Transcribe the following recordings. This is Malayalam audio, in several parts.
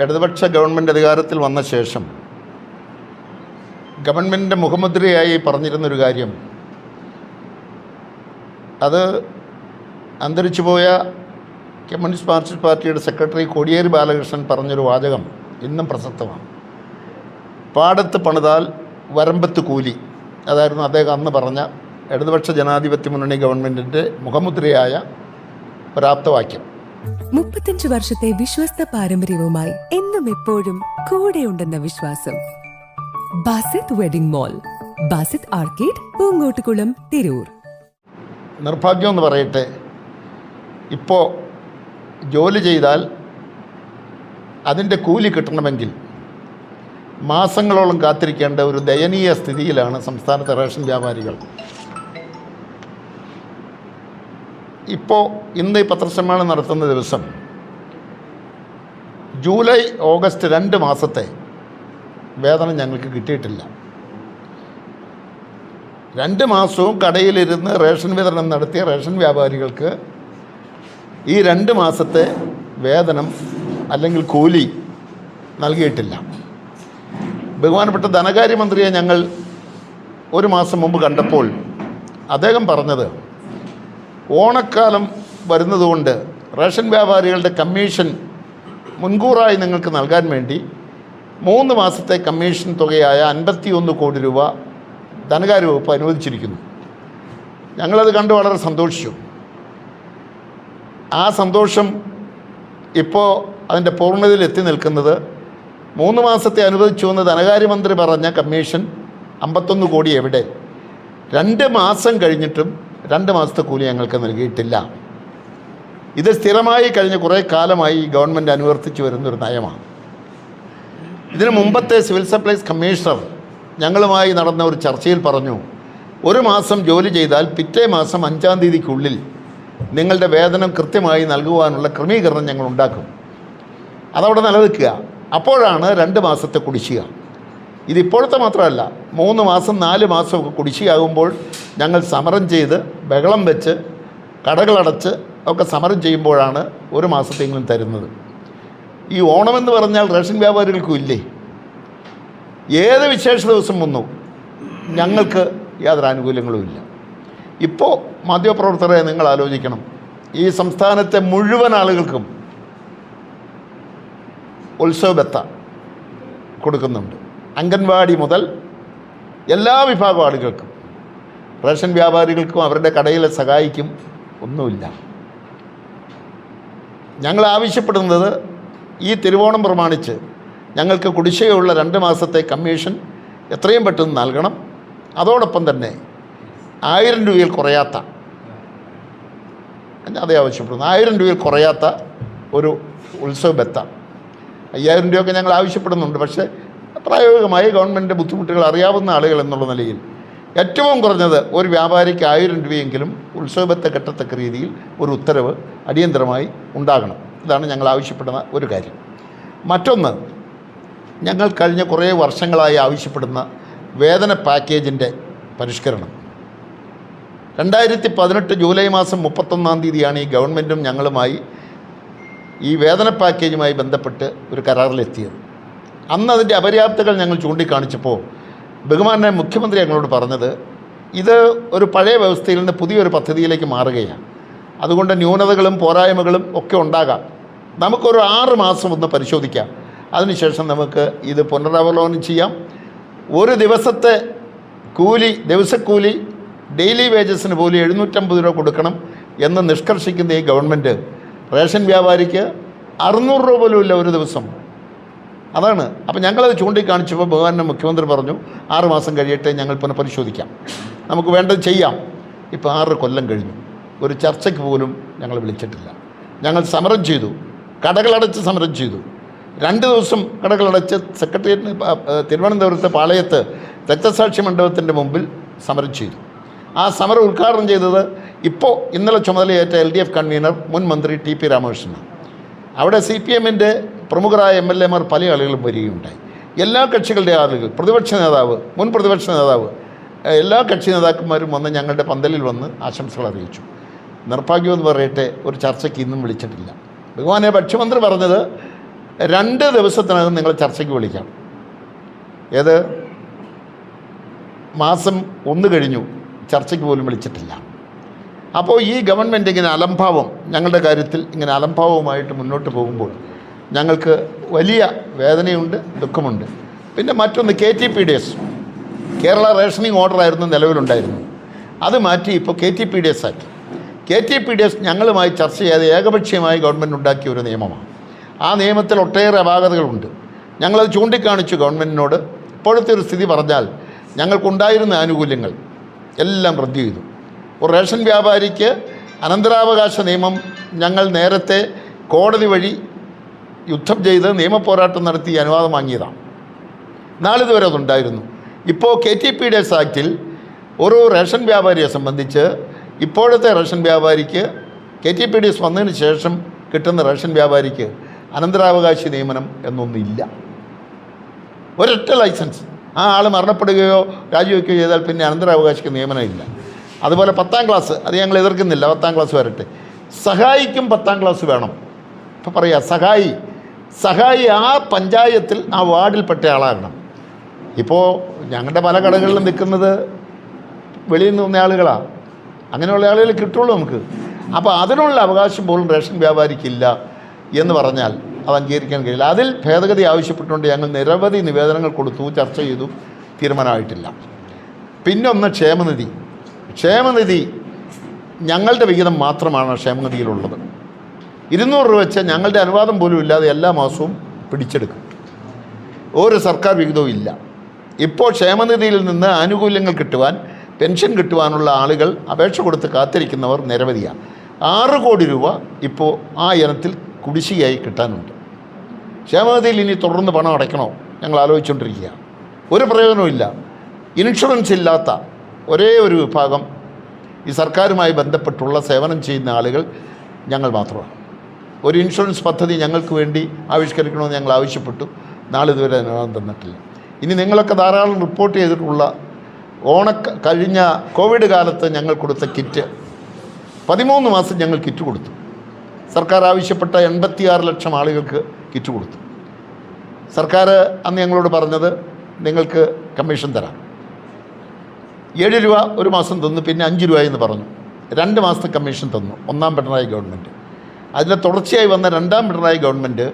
ഇടതുപക്ഷ ഗവൺമെന്റ് അധികാരത്തിൽ വന്ന ശേഷം ഗവൺമെന്റിന്റെ മുഖമുദ്രയായി പറഞ്ഞിരുന്നൊരു കാര്യം. അത് അന്തരിച്ചു പോയ കമ്മ്യൂണിസ്റ്റ് മാർക്സിസ്റ്റ് പാർട്ടിയുടെ സെക്രട്ടറി കോടിയേരി ബാലകൃഷ്ണൻ പറഞ്ഞൊരു വാചകം ഇന്നും പ്രസക്തമാണ്. പാടത്ത് പണിതാൽ വരമ്പത്ത് കൂലി. അതായിരുന്നു അദ്ദേഹം അന്ന് പറഞ്ഞ ഇടതുപക്ഷ ജനാധിപത്യ മുന്നണി ഗവൺമെന്റിന്റെ മുഖമുദ്രയായ ഒരാപ്തവാക്യം. മുപ്പത്തഞ്ച് വർഷത്തെ വിശ്വസ്ത പാരമ്പര്യവുമായി എന്നും എപ്പോഴും കൂടെയുണ്ടെന്ന വിശ്വാസം. Basith wedding mall Basith arcade Poonkottukulam Tirur. നിർഭാഗ്യം എന്ന് പറയട്ടെ. ഇപ്പോൾ ജോലി ചെയ്താൽ അതിന്റെ കൂലി കിട്ടണമെങ്കിൽ മാസങ്ങളോളം കാത്തിരിക്കേണ്ട ഒരു ദയനീയ സ്ഥിതിയിലാണ് സംസ്ഥാനത്തെ റേഷൻ വ്യാപാരികൾ. ഇപ്പോൾ ഇന്ന് ഈ പത്രസമ്മേളനം നടത്തുന്ന ദിവസം ജൂലൈ ഓഗസ്റ്റ് രണ്ട് മാസത്തെ വേതനം ഞങ്ങൾക്ക് കിട്ടിയിട്ടില്ല. രണ്ട് മാസവും കടയിലിരുന്ന് റേഷൻ വിതരണം നടത്തിയ റേഷൻ വ്യാപാരികൾക്ക് ഈ രണ്ട് മാസത്തെ വേതനം അല്ലെങ്കിൽ കൂലി നൽകിയിട്ടില്ല. ബഹുമാനപ്പെട്ട ധനകാര്യമന്ത്രിയെ ഞങ്ങൾ ഒരു മാസം മുമ്പ് കണ്ടപ്പോൾ അദ്ദേഹം പറഞ്ഞത് ഓണക്കാലം വരുന്നതുകൊണ്ട് റേഷൻ വ്യാപാരികളുടെ കമ്മീഷൻ മുൻകൂറായി നിങ്ങൾക്ക് നൽകാൻ വേണ്ടി മൂന്ന് മാസത്തെ കമ്മീഷൻ തുകയായ അൻപത്തിയൊന്ന് കോടി രൂപ ധനകാര്യ വകുപ്പ് അനുവദിച്ചിരിക്കുന്നു. ഞങ്ങളത് കണ്ട് വളരെ സന്തോഷിച്ചു. ആ സന്തോഷം ഇപ്പോൾ അതിന്റെ പൂർണതയിൽ എത്തി നിൽക്കുന്നത് മൂന്ന് മാസത്തെ അനുവദിച്ചു എന്ന് ധനകാര്യമന്ത്രി പറഞ്ഞ കമ്മീഷൻ അമ്പത്തൊന്ന് കോടി എവിടെ? രണ്ട് മാസം കഴിഞ്ഞിട്ടും രണ്ട് മാസത്തെ കൂലി ഞങ്ങൾക്ക് നൽകിയിട്ടില്ല. ഇത് സ്ഥിരമായി കഴിഞ്ഞ കുറേ കാലമായി ഗവൺമെന്റ് അനുവർത്തിച്ചു വരുന്നൊരു നയമാണ്. ഇതിനു മുമ്പത്തെ സിവിൽ സപ്ലൈസ് കമ്മീഷണർ ഞങ്ങളുമായി നടന്ന ഒരു ചർച്ചയിൽ പറഞ്ഞു ഒരു മാസം ജോലി ചെയ്താൽ പിറ്റേ മാസം അഞ്ചാം തീയതിക്കുള്ളിൽ നിങ്ങളുടെ വേതനം കൃത്യമായി നൽകുവാനുള്ള ക്രമീകരണം ഞങ്ങൾ ഉണ്ടാക്കും. അതവിടെ നിലനിൽക്കുക. അപ്പോഴാണ് രണ്ട് മാസത്തെ കുടിശ്ശിക. ഇതിപ്പോഴത്തെ മാത്രമല്ല മൂന്ന് മാസം നാല് മാസമൊക്കെ കുടിശ്ശിയാകുമ്പോൾ ഞങ്ങൾ സമരം ചെയ്ത് ബഹളം വെച്ച് കടകളടച്ച് ഒക്കെ സമരം ചെയ്യുമ്പോഴാണ് ഒരു മാസത്തെങ്കിലും തരുന്നത്. ഈ ഓണമെന്ന് പറഞ്ഞാൽ റേഷൻ വ്യാപാരികൾക്കും ഇല്ലേ? ഏത് വിശേഷ ദിവസം വന്നു? ഞങ്ങൾക്ക് യാതൊരു ആനുകൂല്യങ്ങളും ഇല്ല. ഇപ്പോൾ മാധ്യമപ്രവർത്തകരെ നിങ്ങൾ ആലോചിക്കണം. ഈ സംസ്ഥാനത്തെ മുഴുവൻ ആളുകൾക്കും ഉത്സവബത്ത കൊടുക്കുന്നുണ്ട്. അംഗൻവാടി മുതൽ എല്ലാ വിഭാഗം ആളുകൾക്കും റേഷൻ വ്യാപാരികൾക്കും അവരുടെ കടയിലെ സഹായിക്കും ഒന്നുമില്ല. ഞങ്ങൾ ആവശ്യപ്പെടുന്നത് ഈ തിരുവോണം പ്രമാണിച്ച് ഞങ്ങൾക്ക് കുടിശ്ശികയുള്ള രണ്ട് മാസത്തെ കമ്മീഷൻ എത്രയും പെട്ടെന്ന് നൽകണം. അതോടൊപ്പം തന്നെ ആയിരം രൂപയിൽ കുറയാത്ത അതേ ആവശ്യപ്പെടുന്നു ആയിരം രൂപയിൽ കുറയാത്ത ഒരു ഉത്സവ ബത്ത അയ്യായിരം രൂപയൊക്കെ ഞങ്ങൾ ആവശ്യപ്പെടുന്നുണ്ട് പക്ഷേ പ്രായോഗികമായി ഗവൺമെന്റ് ബുദ്ധിമുട്ടുകൾ അറിയാവുന്ന ആളുകൾ എന്നുള്ള നിലയിൽ ഏറ്റവും കുറഞ്ഞത് ഒരു വ്യാപാരിക്ക് ആയിരം രൂപയെങ്കിലും ഉത്സവത്തെ കെട്ടത്തക്ക രീതിയിൽ ഒരു ഉത്തരവ് അടിയന്തരമായി ഉണ്ടാകണം. ഇതാണ് ഞങ്ങൾ ആവശ്യപ്പെടുന്ന ഒരു കാര്യം. മറ്റൊന്ന് ഞങ്ങൾ കഴിഞ്ഞ കുറേ വർഷങ്ങളായി ആവശ്യപ്പെടുന്ന വേതന പാക്കേജിന്റെ പരിഷ്കരണം. രണ്ടായിരത്തി പതിനെട്ട് ജൂലൈ മാസം മുപ്പത്തൊന്നാം തീയതിയാണ് ഈ ഗവൺമെന്റും ഞങ്ങളുമായി ഈ വേതന പാക്കേജുമായി ബന്ധപ്പെട്ട് ഒരു കരാറിലെത്തിയത്. അന്ന് അതിന്റെ അപര്യാപ്തകൾ ഞങ്ങൾ ചൂണ്ടിക്കാണിച്ചപ്പോൾ ബഹുമാനായ മുഖ്യമന്ത്രി ഞങ്ങളോട് പറഞ്ഞത് ഇത് ഒരു പഴയ വ്യവസ്ഥയിൽ നിന്ന് പുതിയൊരു പദ്ധതിയിലേക്ക് മാറുകയാണ്. അതുകൊണ്ട് ന്യൂനതകളും പോരായ്മകളും ഒക്കെ ഉണ്ടാകാം. നമുക്കൊരു ആറ് മാസം ഒന്ന് പരിശോധിക്കാം. അതിനുശേഷം നമുക്ക് ഇത് പുനരവലോകനം ചെയ്യാം. ഒരു ദിവസത്തെ കൂലി ദിവസക്കൂലി ഡെയിലി വേജസിന് പോലും എഴുന്നൂറ്റമ്പത് രൂപ കൊടുക്കണം എന്ന് നിഷ്കർഷിക്കുന്ന ഈ ഗവൺമെന്റ് റേഷൻ വ്യാപാരിക്ക് അറുന്നൂറ് രൂപ പോലും ഇല്ല ഒരു ദിവസം. അതാണ്. അപ്പം ഞങ്ങളത് ചൂണ്ടിക്കാണിച്ചപ്പോൾ ഭഗവാനെ മുഖ്യമന്ത്രി പറഞ്ഞു ആറ് മാസം കഴിയട്ടെ ഞങ്ങൾ പുനഃപരിശോധിക്കാം നമുക്ക് വേണ്ടത് ചെയ്യാം. ഇപ്പോൾ ആറ് കൊല്ലം കഴിഞ്ഞു. ഒരു ചർച്ചയ്ക്ക് പോലും ഞങ്ങൾ വിളിച്ചിട്ടില്ല. ഞങ്ങൾ സമരം ചെയ്തു. കടകളടച്ച് സമരം ചെയ്തു. രണ്ട് ദിവസം കടകളടച്ച് സെക്രട്ടേറിയറ്റിന് തിരുവനന്തപുരത്തെ പാളയത്ത് രക്തസാക്ഷി മണ്ഡപത്തിന്റെ മുമ്പിൽ സമരം ചെയ്തു. ആ സമരം ഉദ്ഘാടനം ചെയ്തത് ഇപ്പോൾ ഇന്നലെ ചുമതലയേറ്റ എൽ ഡി എഫ് കൺവീനർ മുൻ മന്ത്രി ടി പി രാമകൃഷ്ണൻ അവിടെ സി പി എമ്മിന്റെ പ്രമുഖരായ എം എൽ എമാർ പല ആളുകളും വരികയുണ്ടായി. എല്ലാ കക്ഷികളുടെ ആളുകൾ പ്രതിപക്ഷ നേതാവ് മുൻ പ്രതിപക്ഷ നേതാവ് എല്ലാ കക്ഷി നേതാക്കന്മാരും വന്ന് ഞങ്ങളുടെ പന്തലിൽ വന്ന് ആശംസകൾ അറിയിച്ചു. നിർഭാഗ്യമെന്ന് പറയട്ടെ ഒരു ചർച്ചയ്ക്ക് ഇന്നും വിളിച്ചിട്ടില്ല. ഭഗവാനെ ഭക്ഷ്യമന്ത്രി പറഞ്ഞത് രണ്ട് ദിവസത്തിനകം നിങ്ങൾ ചർച്ചയ്ക്ക് വിളിക്കാം. ഏത്? മാസം ഒന്ന് കഴിഞ്ഞു ചർച്ചയ്ക്ക് പോലും വിളിച്ചിട്ടില്ല. അപ്പോൾ ഈ ഗവൺമെന്റ് ഇങ്ങനെ അലംഭാവം ഞങ്ങളുടെ കാര്യത്തിൽ ഇങ്ങനെ അലംഭാവമായിട്ട് മുന്നോട്ട് പോകുമ്പോൾ ഞങ്ങൾക്ക് വലിയ വേദനയുണ്ട് ദുഃഖമുണ്ട്. പിന്നെ മറ്റൊന്ന് K T P D S Kerala rationing ഓർഡറായിരുന്നു നിലവിലുണ്ടായിരുന്നു. അത് മാറ്റി ഇപ്പോൾ K T P D S ആക്കി K T P D S ഞങ്ങളുമായി ചർച്ച ചെയ്യാതെ ഏകപക്ഷീയമായി ഗവൺമെന്റ് ഉണ്ടാക്കിയ ഒരു നിയമമാണ്. ആ നിയമത്തിൽ ഒട്ടേറെ അപാകതകളുണ്ട്. ഞങ്ങളത് ചൂണ്ടിക്കാണിച്ചു ഗവൺമെന്റിനോട് ഇപ്പോഴത്തെ ഒരു സ്ഥിതി പറഞ്ഞാൽ ഞങ്ങൾക്കുണ്ടായിരുന്ന ആനുകൂല്യങ്ങൾ എല്ലാം റദ്ദു ചെയ്തു. ഒരു റേഷൻ വ്യാപാരിക്ക് അനന്തരാവകാശ നിയമം ഞങ്ങൾ നേരത്തെ കോടതി വഴി യുദ്ധം ചെയ്ത് നിയമപോരാട്ടം നടത്തി അനുവാദം വാങ്ങിയതാണ്. നാളിതുവരെ അതുണ്ടായിരുന്നു. ഇപ്പോൾ K T P D S ആക്റ്റിൽ ഒരു റേഷൻ വ്യാപാരിയെ സംബന്ധിച്ച് ഇപ്പോഴത്തെ ration വ്യാപാരിക്ക് K T P D S വന്നതിന് ശേഷം കിട്ടുന്ന റേഷൻ വ്യാപാരിക്ക് അനന്തരാവകാശ നിയമനം എന്നൊന്നില്ല ഒരൊറ്റ ലൈസൻസ്. ആ ആൾ മരണപ്പെടുകയോ രാജിവെക്കുകയോ ചെയ്താൽ പിന്നെ അനന്തരാവകാശിക്ക് നിയമനം ഇല്ല. അതുപോലെ പത്താം ക്ലാസ് അത് ഞങ്ങൾ എതിർക്കുന്നില്ല പത്താം ക്ലാസ് വരട്ടെ. സഹായിക്കും പത്താം ക്ലാസ് വേണം. ഇപ്പോൾ പറയുക സഹായി. സഹായി ആ പഞ്ചായത്തിൽ ആ വാർഡിൽപ്പെട്ട ആളാകണം. ഇപ്പോൾ ഞങ്ങളുടെ പല കടകളിലും നിൽക്കുന്നത് വെളിയിൽ നിന്ന് ആളുകളാണ് അങ്ങനെയുള്ള ആളുകൾ കിട്ടുള്ളൂ നമുക്ക്. അപ്പോൾ അതിനുള്ള അവകാശം പോലും റേഷൻ വ്യാപാരിക്കില്ല എന്ന് പറഞ്ഞാൽ അത് അംഗീകരിക്കാൻ കഴിയില്ല. അതിൽ ഭേദഗതി ആവശ്യപ്പെട്ടുകൊണ്ട് ഞങ്ങൾ നിരവധി നിവേദനങ്ങൾ കൊടുത്തു ചർച്ച ചെയ്തു തീരുമാനമായിട്ടില്ല. പിന്നൊന്ന് ക്ഷേമനിധി. ക്ഷേമനിധി ഞങ്ങളുടെ വിഹിതം മാത്രമാണ് ക്ഷേമനിധിയിലുള്ളത്. ഇരുന്നൂറ് രൂപ വെച്ച് ഞങ്ങളുടെ അനുവാദം പോലും ഇല്ലാതെ എല്ലാ മാസവും പിടിച്ചെടുക്കും. ഒരു സർക്കാർ വിഹിതവും ഇല്ല. ഇപ്പോൾ ക്ഷേമനിധിയിൽ നിന്ന് ആനുകൂല്യങ്ങൾ കിട്ടുവാൻ പെൻഷൻ കിട്ടുവാനുള്ള ആളുകൾ അപേക്ഷ കൊടുത്ത് കാത്തിരിക്കുന്നവർ നിരവധിയാണ്. ആറ് കോടി രൂപ ഇപ്പോൾ ആ ഇനത്തിൽ കുടിശ്ശികയായി കിട്ടാനുണ്ട്. ക്ഷേമനിധിയിൽ ഇനി തുടർന്ന് പണം അടയ്ക്കണോ? ഞങ്ങൾ ആലോചിച്ചുകൊണ്ടിരിക്കുക ഒരു പ്രയോജനവുമില്ല ഇൻഷുറൻസ് ഇല്ലാത്ത ഒരേ ഒരു വിഭാഗം ഈ സർക്കാരുമായി ബന്ധപ്പെട്ടുള്ള സേവനം ചെയ്യുന്ന ആളുകൾ ഞങ്ങൾ മാത്രമാണ്. ഒരു ഇൻഷുറൻസ് പദ്ധതി ഞങ്ങൾക്ക് വേണ്ടി ആവിഷ്കരിക്കണമെന്ന് ഞങ്ങൾ ആവശ്യപ്പെട്ടു. നാളിതുവരെ അനുവാദം തന്നിട്ടില്ല. ഇനി നിങ്ങളൊക്കെ ധാരാളം റിപ്പോർട്ട് ചെയ്തിട്ടുള്ള ഓണ കഴിഞ്ഞ കോവിഡ് കാലത്ത് ഞങ്ങൾ കൊടുത്ത കിറ്റ് പതിമൂന്ന് മാസം ഞങ്ങൾ കിറ്റ് കൊടുത്തു. സർക്കാർ ആവശ്യപ്പെട്ട എൺപത്തിയാറ് ലക്ഷം ആളുകൾക്ക് കിറ്റ് കൊടുത്തു. സർക്കാർ അന്ന് ഞങ്ങളോട് പറഞ്ഞത് നിങ്ങൾക്ക് കമ്മീഷൻ തരാം. ഏഴ് രൂപ ഒരു മാസം തന്നു പിന്നെ അഞ്ച് രൂപ എന്ന് പറഞ്ഞു. രണ്ട് മാസത്തെ കമ്മീഷൻ തന്നു ഒന്നാം പിണറായി ഗവൺമെന്റ്. അതിന്റെ തുടർച്ചയായി വന്ന രണ്ടാം പിണറായി ഗവൺമെന്റ്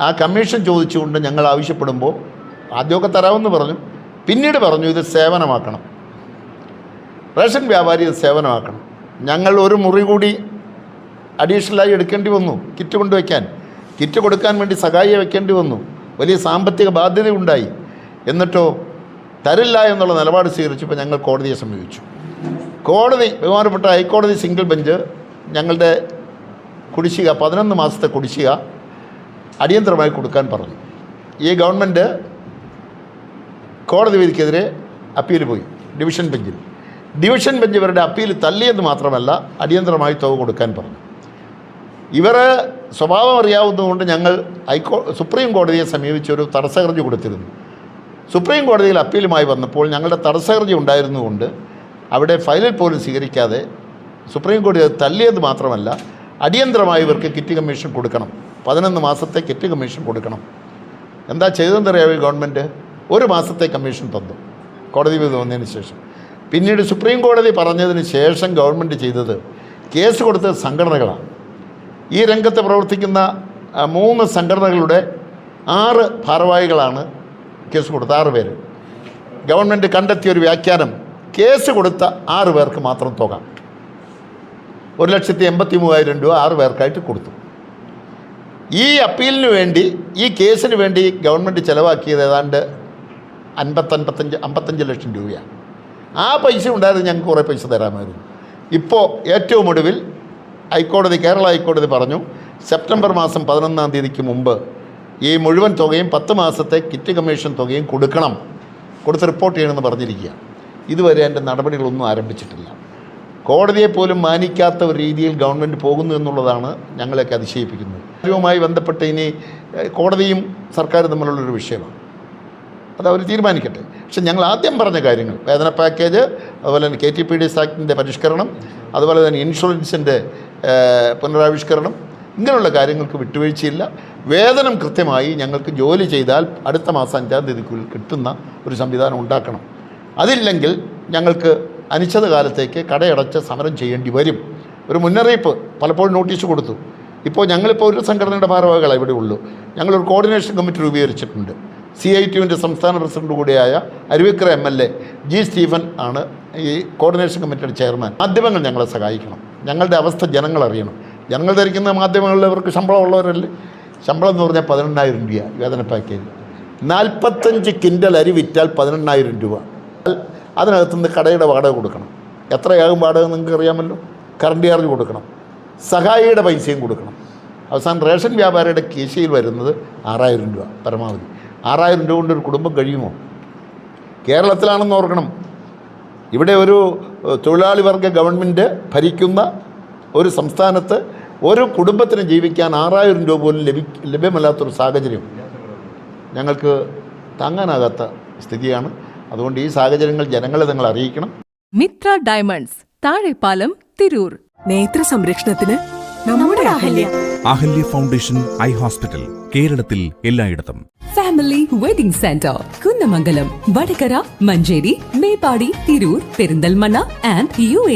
ആ കമ്മീഷൻ ചോദിച്ചുകൊണ്ട് ഞങ്ങൾ ആവശ്യപ്പെടുമ്പോൾ ആദ്യമൊക്കെ തരാമെന്ന് പറഞ്ഞു പിന്നീട് പറഞ്ഞു ഇത് സേവനമാക്കണം. റേഷൻ വ്യാപാരി ഇത് സേവനമാക്കണം. ഞങ്ങൾ ഒരു മുറി കൂടി അഡീഷണലായി എടുക്കേണ്ടി വന്നു കിറ്റ് കൊണ്ടുവയ്ക്കാൻ. കിറ്റ് കൊടുക്കാൻ വേണ്ടി സഹായി വയ്ക്കേണ്ടി വന്നു. വലിയ സാമ്പത്തിക ബാധ്യത ഉണ്ടായി എന്നിട്ടോ തരില്ല എന്നുള്ള നിലപാട് സ്വീകരിച്ചപ്പോൾ ഞങ്ങൾ കോടതിയെ സമീപിച്ചു. കോടതി ബഹുമാനപ്പെട്ട ഹൈക്കോടതി സിംഗിൾ ബെഞ്ച് ഞങ്ങളുടെ കുടിശ്ശിക പതിനൊന്ന് മാസത്തെ കുടിശ്ശിക അടിയന്തരമായി കൊടുക്കാൻ പറഞ്ഞു. ഈ ഗവൺമെന്റ് കോടതി വിധിക്കെതിരെ അപ്പീൽ പോയി ഡിവിഷൻ ബെഞ്ചിൽ. ഡിവിഷൻ ബെഞ്ച് ഇവരുടെ അപ്പീൽ തള്ളിയെന്ന് മാത്രമല്ല അടിയന്തരമായി തുക കൊടുക്കാൻ പറഞ്ഞു. ഇവർ സ്വഭാവം അറിയാവുന്നതുകൊണ്ട് ഞങ്ങൾ ഹൈക്കോ സുപ്രീം കോടതിയെ സമീപിച്ചൊരു തടസ്സഹർജി കൊടുത്തിരുന്നു. സുപ്രീം കോടതിയിൽ അപ്പീലുമായി വന്നപ്പോൾ ഞങ്ങളുടെ തടസ്സഹർജി ഉണ്ടായിരുന്നുകൊണ്ട് അവിടെ ഫയലിൽ പോലും സ്വീകരിക്കാതെ സുപ്രീം കോടതി അത് തല്ലിയത് മാത്രമല്ല അടിയന്തരമായി ഇവർക്ക് കിറ്റ് കമ്മീഷൻ കൊടുക്കണം. പതിനൊന്ന് മാസത്തെ കിറ്റ് കമ്മീഷൻ കൊടുക്കണം. എന്താ ചെയ്തതെന്നറിയാമോ ഈ ഗവൺമെന്റ് ഒരു മാസത്തെ കമ്മീഷൻ തന്നു. കോടതി വിധി വന്നതിന് ശേഷം. പിന്നീട് സുപ്രീം കോടതി പറഞ്ഞതിന് ശേഷം ഗവൺമെന്റ് ചെയ്തത് കേസ് കൊടുത്ത സംഘടനകളാണ്. ഈ രംഗത്ത് പ്രവർത്തിക്കുന്ന മൂന്ന് സംഘടനകളുടെ ആറ് ഭാരവാഹികളാണ് കേസ് കൊടുത്ത ആറ് പേര്. ഗവൺമെന്റ് കണ്ടെത്തിയ ഒരു വ്യാഖ്യാനം കേസ് കൊടുത്ത ആറ് പേർക്ക് മാത്രം തുക. ഒരു ലക്ഷത്തി എൺപത്തി മൂവായിരം രൂപ ആറ് പേർക്കായിട്ട് കൊടുത്തു. ഈ അപ്പീലിന് വേണ്ടി ഈ കേസിന് വേണ്ടി ഗവൺമെന്റ് ചിലവാക്കിയത് ഏതാണ്ട് അൻപത്തൻപത്തഞ്ച് അമ്പത്തഞ്ച് ലക്ഷം രൂപയാണ്. ആ പൈസ ഉണ്ടായിരുന്നു ഞങ്ങൾക്ക് കുറേ പൈസ തരാമായിരുന്നു. ഇപ്പോൾ ഏറ്റവും ഒടുവിൽ ഹൈക്കോടതി കേരള ഹൈക്കോടതി പറഞ്ഞു സെപ്റ്റംബർ മാസം പതിനൊന്നാം തീയതിക്ക് മുമ്പ് ഈ മുഴുവൻ തുകയും പത്ത് മാസത്തെ കിറ്റ് കമ്മീഷൻ തുകയും കൊടുക്കണം. കൊടുത്ത് റിപ്പോർട്ട് ചെയ്യണമെന്ന് പറഞ്ഞിരിക്കുക. ഇതുവരെ എന്റെ നടപടികളൊന്നും ആരംഭിച്ചിട്ടില്ല. കോടതിയെ പോലും മാനിക്കാത്ത ഒരു രീതിയിൽ ഗവൺമെന്റ് പോകുന്നു എന്നുള്ളതാണ് ഞങ്ങളെയൊക്കെ അതിശയിപ്പിക്കുന്നത്. കാര്യവുമായി ബന്ധപ്പെട്ട് ഇനി കോടതിയും സർക്കാരും തമ്മിലുള്ളൊരു വിഷയമാണ്. അത് അവർ തീരുമാനിക്കട്ടെ. പക്ഷെ ഞങ്ങൾ ആദ്യം പറഞ്ഞ കാര്യങ്ങൾ വേതന പാക്കേജ് അതുപോലെ തന്നെ K T P D S ആക്ടിന്റെ പരിഷ്കരണം അതുപോലെ തന്നെ ഇൻഷുറൻസിന്റെ പുനരാവിഷ്കരണം ഇങ്ങനെയുള്ള കാര്യങ്ങൾക്ക് വിട്ടുവീഴ്ചയില്ല. വേതനം കൃത്യമായി ഞങ്ങൾക്ക് ജോലി ചെയ്താൽ അടുത്ത മാസം അഞ്ചാം തീയതിക്കുള്ളിൽ കിട്ടുന്ന ഒരു സംവിധാനം ഉണ്ടാക്കണം. അതില്ലെങ്കിൽ ഞങ്ങൾക്ക് അനിശ്ചിതകാലത്തേക്ക് കടയടച്ച് സമരം ചെയ്യേണ്ടി വരും. ഒരു മുന്നറിയിപ്പ് പലപ്പോഴും നോട്ടീസ് കൊടുത്തു. ഇപ്പോൾ ഞങ്ങളിപ്പോൾ ഒരു സംഘടനയുടെ ഭാരവാഹികളാണ് ഇവിടെ ഉള്ളൂ. ഞങ്ങളൊരു കോർഡിനേഷൻ കമ്മിറ്റി രൂപീകരിച്ചിട്ടുണ്ട്. സി ഐ ടിയുവിന്റെ സംസ്ഥാന പ്രസിഡന്റ് കൂടിയായ Aruvikkara M L A G Stephen ആണ് ഈ കോർഡിനേഷൻ കമ്മിറ്റിയുടെ ചെയർമാൻ. മാധ്യമങ്ങൾ ഞങ്ങളെ സഹായിക്കണം. ഞങ്ങളുടെ അവസ്ഥ ജനങ്ങൾ അറിയണം. ജനങ്ങൾ ധരിക്കുന്ന മാധ്യമങ്ങളിൽ അവർക്ക് ശമ്പളം ഉള്ളവരല്ലേ ശമ്പളം എന്ന് പറഞ്ഞാൽ പതിനെണ്ണായിരം രൂപ വേതന പാക്കേജ്. നാൽപ്പത്തഞ്ച് കിൻഡൽ അരി വിറ്റാൽ പതിനെണ്ണായിരം രൂപ. അതിനകത്തുനിന്ന് കടയുടെ വാടക കൊടുക്കണം. എത്രയാകും വാടക നിങ്ങൾക്ക് അറിയാമല്ലോ? കറണ്ട് ചാർജ് കൊടുക്കണം. സഹായിയുടെ പൈസയും കൊടുക്കണം. അവസാനം റേഷൻ വ്യാപാരിയുടെ കീശയിൽ വരുന്നത് ആറായിരം രൂപ പരമാവധി. ആറായിരം രൂപ കൊണ്ട് ഒരു കുടുംബം കഴിയുമോ? കേരളത്തിലാണെന്ന് ഓർക്കണം. ഇവിടെ ഒരു തൊഴിലാളി വർഗ ഗവൺമെന്റ് ഭരിക്കുന്ന ഒരു സംസ്ഥാനത്ത് ഒരു കുടുംബത്തിന് ജീവിക്കാൻ ആറായിരം രൂപ പോലും ലഭി ലഭ്യമല്ലാത്തൊരു സാഹചര്യം. ഞങ്ങൾക്ക് താങ്ങാനാകാത്ത സ്ഥിതിയാണ്. അതുകൊണ്ട് ഈ സാഹചര്യങ്ങൾ ജനങ്ങളെ നിങ്ങൾ അറിയിക്കണം. മിത്ര ഡയമണ്ട്സ് താഴെപ്പാലം തിരൂർ. നേത്ര സംരക്ഷണത്തിന് നമ്മുടെ Ahalya. Ahalya foundation eye hospital കേരളത്തിൽ എല്ലായിടത്തും. Family wedding centre Kunnamangalam Vadakara Manjeri Meppadi Tirur Perinthalmanna and U A.